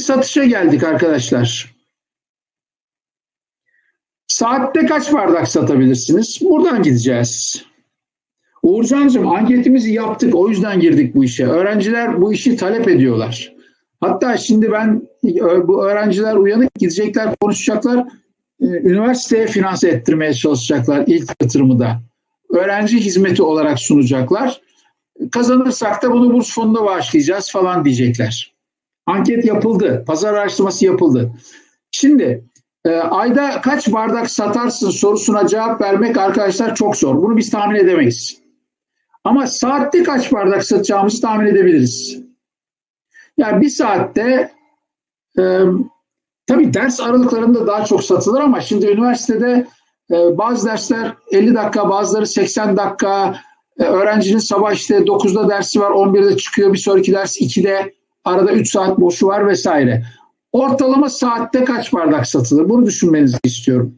Satışa geldik arkadaşlar. Saatte kaç bardak satabilirsiniz? Buradan gideceğiz. Uğurcan'cığım anketimizi yaptık. O yüzden girdik bu işe. Öğrenciler bu işi talep ediyorlar. Hatta şimdi ben bu öğrenciler uyanık gidecekler, konuşacaklar. Ee, üniversiteye finanse ettirmeye çalışacaklar ilk yatırımı da. Öğrenci hizmeti olarak sunacaklar. Kazanırsak da bunu burs fonuna bağışlayacağız falan diyecekler. Anket yapıldı. Pazar araştırması yapıldı. Şimdi e, ayda kaç bardak satarsın sorusuna cevap vermek arkadaşlar çok zor. Bunu biz tahmin edemeyiz. Ama saatte kaç bardak satacağımızı tahmin edebiliriz. Yani bir saatte e, tabii ders aralıklarında daha çok satılır ama şimdi üniversitede e, bazı dersler 50 dakika bazıları 80 dakika e, öğrencinin sabah işte 9'da dersi var 11'de çıkıyor bir sonraki ders 2'de arada 3 saat boşu var vesaire. Ortalama saatte kaç bardak satılır? Bunu düşünmenizi istiyorum.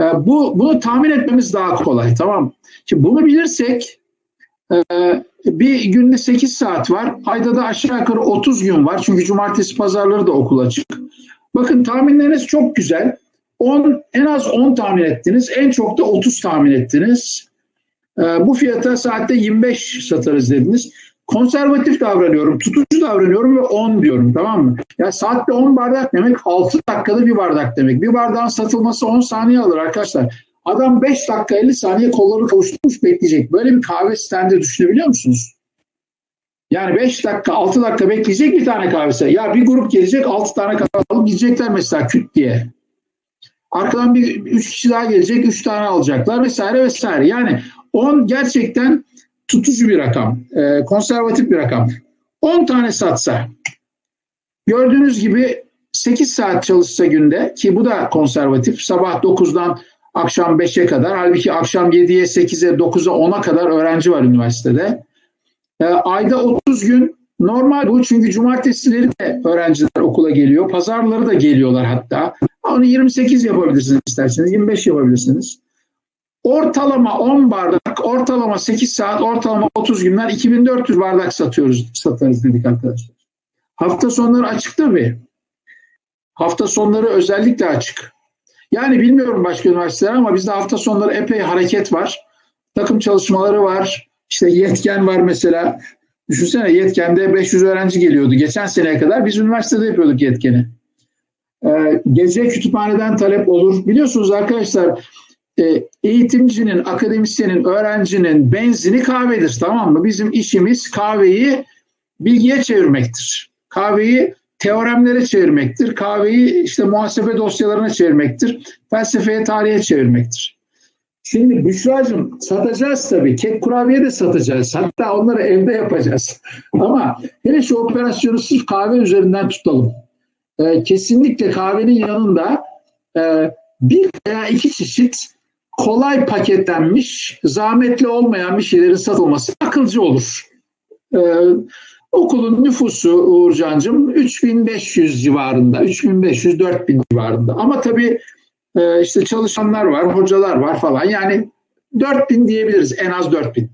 E, bu Bunu tahmin etmemiz daha kolay tamam Şimdi bunu bilirsek ee, bir günde 8 saat var. Ayda da aşağı yukarı 30 gün var. Çünkü cumartesi pazarları da okul açık. Bakın tahminleriniz çok güzel. 10, en az 10 tahmin ettiniz. En çok da 30 tahmin ettiniz. Ee, bu fiyata saatte 25 satarız dediniz. Konservatif davranıyorum, tutucu davranıyorum ve 10 diyorum tamam mı? Ya saatte 10 bardak demek 6 dakikada bir bardak demek. Bir bardağın satılması 10 saniye alır arkadaşlar. Adam 5 dakika 50 saniye kolları kavuşturmuş bekleyecek. Böyle bir kahve standı düşünebiliyor musunuz? Yani 5 dakika 6 dakika bekleyecek bir tane kahvesi. Ya bir grup gelecek 6 tane kahve alıp gidecekler mesela küt diye. Arkadan bir 3 kişi daha gelecek 3 tane alacaklar vesaire vesaire. Yani 10 gerçekten tutucu bir rakam. E, konservatif bir rakam. 10 tane satsa gördüğünüz gibi 8 saat çalışsa günde ki bu da konservatif. Sabah 9'dan akşam 5'e kadar. Halbuki akşam 7'ye, 8'e, 9'a, 10'a kadar öğrenci var üniversitede. E, ayda 30 gün normal bu çünkü cumartesileri de öğrenciler okula geliyor. Pazarları da geliyorlar hatta. Onu 28 yapabilirsiniz isterseniz, 25 yapabilirsiniz. Ortalama 10 bardak, ortalama 8 saat, ortalama 30 günler 2400 bardak satıyoruz, satarız dedik arkadaşlar. Hafta sonları açık tabii. Hafta sonları özellikle açık. Yani bilmiyorum başka üniversiteler ama bizde hafta sonları epey hareket var. Takım çalışmaları var. İşte yetken var mesela. Düşünsene yetkende 500 öğrenci geliyordu. Geçen seneye kadar biz üniversitede yapıyorduk yetkeni. Ee, gece kütüphaneden talep olur. Biliyorsunuz arkadaşlar e, eğitimcinin, akademisyenin, öğrencinin benzini kahvedir tamam mı? Bizim işimiz kahveyi bilgiye çevirmektir. Kahveyi teoremlere çevirmektir. Kahveyi işte muhasebe dosyalarına çevirmektir. Felsefeye, tarihe çevirmektir. Şimdi Büşra'cığım satacağız tabii. Kek kurabiye de satacağız. Hatta onları evde yapacağız. Ama hele şu operasyonu sırf kahve üzerinden tutalım. Ee, kesinlikle kahvenin yanında e, bir veya iki çeşit kolay paketlenmiş, zahmetli olmayan bir şeylerin satılması akılcı olur. Ee, Okulun nüfusu Uğurcan'cığım 3500 civarında, 3500-4000 civarında. Ama tabii e, işte çalışanlar var, hocalar var falan. Yani 4000 diyebiliriz, en az 4000.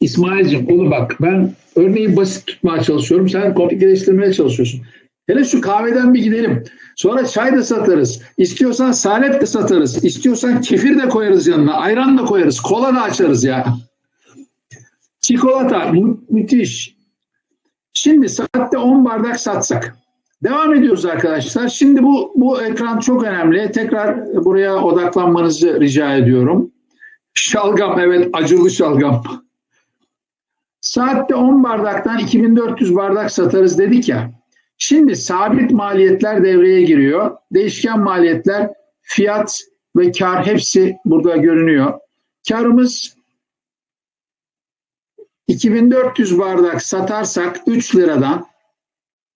İsmail'cim onu bak ben örneği basit tutmaya çalışıyorum. Sen komplikeleştirmeye çalışıyorsun. Hele şu kahveden bir gidelim. Sonra çay da satarız. İstiyorsan salep de satarız. İstiyorsan kefir de koyarız yanına. Ayran da koyarız. Kola da açarız ya. Çikolata mü- müthiş. Şimdi saatte 10 bardak satsak. Devam ediyoruz arkadaşlar. Şimdi bu bu ekran çok önemli. Tekrar buraya odaklanmanızı rica ediyorum. Şalgam evet acılı şalgam. Saatte 10 bardaktan 2400 bardak satarız dedik ya. Şimdi sabit maliyetler devreye giriyor. Değişken maliyetler, fiyat ve kar hepsi burada görünüyor. Karımız 2400 bardak satarsak 3 liradan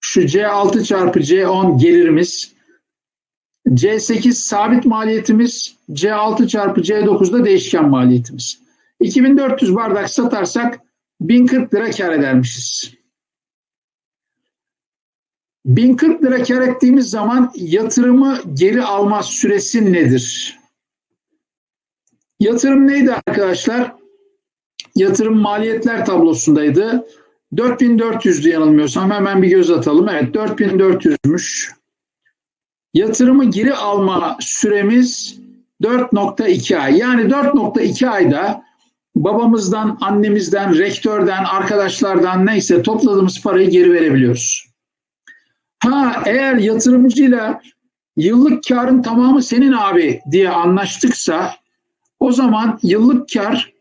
şu C6 çarpı C10 gelirimiz C8 sabit maliyetimiz C6 çarpı C9'da değişken maliyetimiz. 2400 bardak satarsak 1040 lira kar edermişiz. 1040 lira kar ettiğimiz zaman yatırımı geri alma süresi nedir? Yatırım neydi arkadaşlar? yatırım maliyetler tablosundaydı. 4400'dü yanılmıyorsam hemen bir göz atalım. Evet 4400'müş. Yatırımı geri alma süremiz 4.2 ay. Yani 4.2 ayda babamızdan, annemizden, rektörden, arkadaşlardan neyse topladığımız parayı geri verebiliyoruz. Ha eğer yatırımcıyla yıllık karın tamamı senin abi diye anlaştıksa o zaman yıllık kar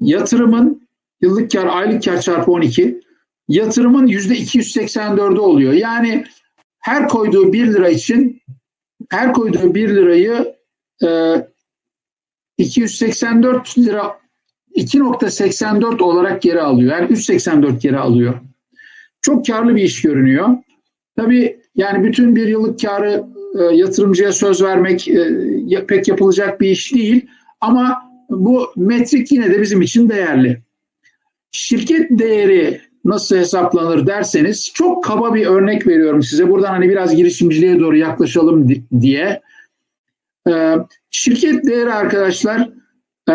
yatırımın yıllık kar aylık kar çarpı 12 yatırımın yüzde 284'ü oluyor. Yani her koyduğu 1 lira için her koyduğu 1 lirayı e, 284 lira 2.84 olarak geri alıyor. Yani 3.84 geri alıyor. Çok karlı bir iş görünüyor. Tabii yani bütün bir yıllık karı e, yatırımcıya söz vermek e, pek yapılacak bir iş değil. Ama bu metrik yine de bizim için değerli. Şirket değeri nasıl hesaplanır derseniz çok kaba bir örnek veriyorum size. Buradan hani biraz girişimciliğe doğru yaklaşalım diye. Ee, şirket değeri arkadaşlar e,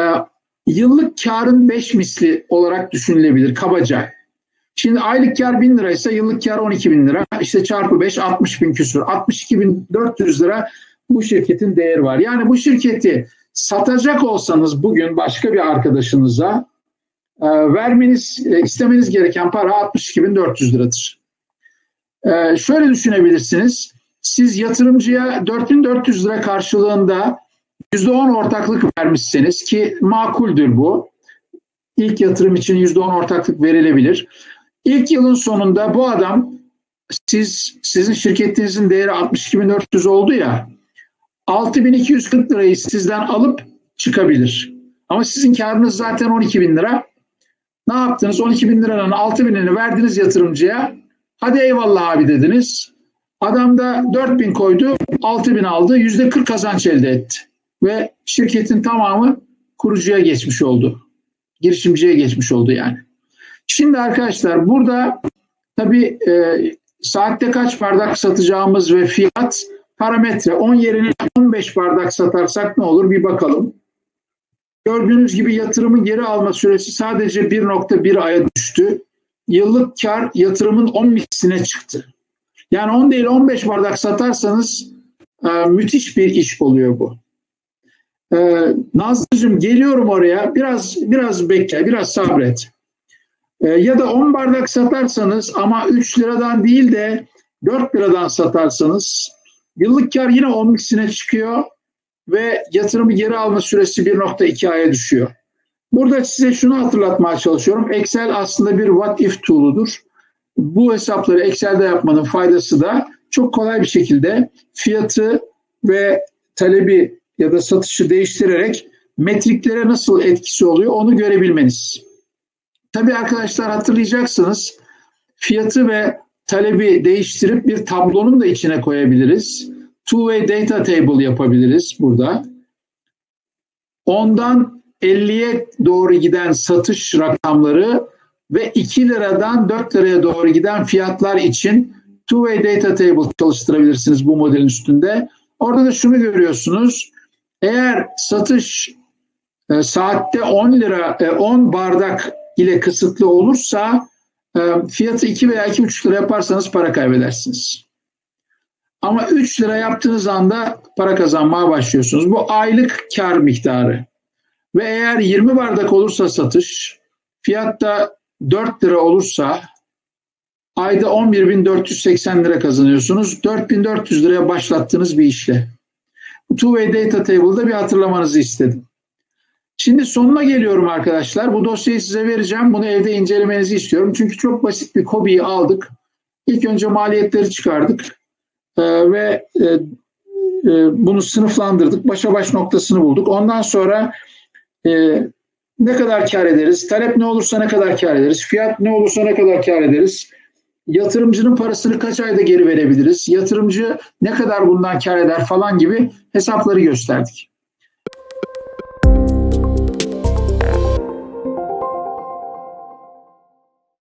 yıllık karın 5 misli olarak düşünülebilir kabaca. Şimdi aylık kar 1000 liraysa yıllık kar 12 bin lira. İşte çarpı 5 60 bin küsur. 62 bin 400 lira bu şirketin değeri var. Yani bu şirketi satacak olsanız bugün başka bir arkadaşınıza e, vermeniz, e, istemeniz gereken para 62.400 liradır. E, şöyle düşünebilirsiniz. Siz yatırımcıya 4400 lira karşılığında %10 ortaklık vermişseniz ki makuldür bu. İlk yatırım için %10 ortaklık verilebilir. İlk yılın sonunda bu adam siz sizin şirketinizin değeri 62.400 oldu ya 6240 lirayı sizden alıp çıkabilir. Ama sizin karınız zaten 12 bin lira. Ne yaptınız? 12 bin liranın 6 binini verdiniz yatırımcıya. Hadi eyvallah abi dediniz. Adam da 4 bin koydu, 6 bin aldı. Yüzde 40 kazanç elde etti. Ve şirketin tamamı kurucuya geçmiş oldu. Girişimciye geçmiş oldu yani. Şimdi arkadaşlar burada tabii e, saatte kaç bardak satacağımız ve fiyat parametre 10 yerine 15 bardak satarsak ne olur bir bakalım. Gördüğünüz gibi yatırımın geri alma süresi sadece 1.1 aya düştü. Yıllık kar yatırımın 10 misline çıktı. Yani 10 değil 15 bardak satarsanız e, müthiş bir iş oluyor bu. E, Nazlıcığım geliyorum oraya. Biraz biraz bekle, biraz sabret. E, ya da 10 bardak satarsanız ama 3 liradan değil de 4 liradan satarsanız yıllık kar yine 10 misline çıkıyor ve yatırımı geri alma süresi 1.2 aya düşüyor. Burada size şunu hatırlatmaya çalışıyorum. Excel aslında bir what if tool'udur. Bu hesapları Excel'de yapmanın faydası da çok kolay bir şekilde fiyatı ve talebi ya da satışı değiştirerek metriklere nasıl etkisi oluyor onu görebilmeniz. Tabii arkadaşlar hatırlayacaksınız fiyatı ve talebi değiştirip bir tablonun da içine koyabiliriz. Two-way data table yapabiliriz burada. Ondan 50'ye doğru giden satış rakamları ve 2 liradan 4 liraya doğru giden fiyatlar için two-way data table çalıştırabilirsiniz bu modelin üstünde. Orada da şunu görüyorsunuz. Eğer satış e, saatte 10 lira e, 10 bardak ile kısıtlı olursa e, fiyatı 2 veya 2,5 lira yaparsanız para kaybedersiniz. Ama 3 lira yaptığınız anda para kazanmaya başlıyorsunuz. Bu aylık kar miktarı. Ve eğer 20 bardak olursa satış, fiyatta 4 lira olursa ayda 11.480 lira kazanıyorsunuz. 4.400 liraya başlattığınız bir işle. Two-way data table'da bir hatırlamanızı istedim. Şimdi sonuna geliyorum arkadaşlar. Bu dosyayı size vereceğim. Bunu evde incelemenizi istiyorum. Çünkü çok basit bir kobiyi aldık. İlk önce maliyetleri çıkardık. Ee, ve e, e, bunu sınıflandırdık. Başa baş noktasını bulduk. Ondan sonra e, ne kadar kar ederiz? Talep ne olursa ne kadar kar ederiz? Fiyat ne olursa ne kadar kar ederiz? Yatırımcının parasını kaç ayda geri verebiliriz? Yatırımcı ne kadar bundan kar eder falan gibi hesapları gösterdik.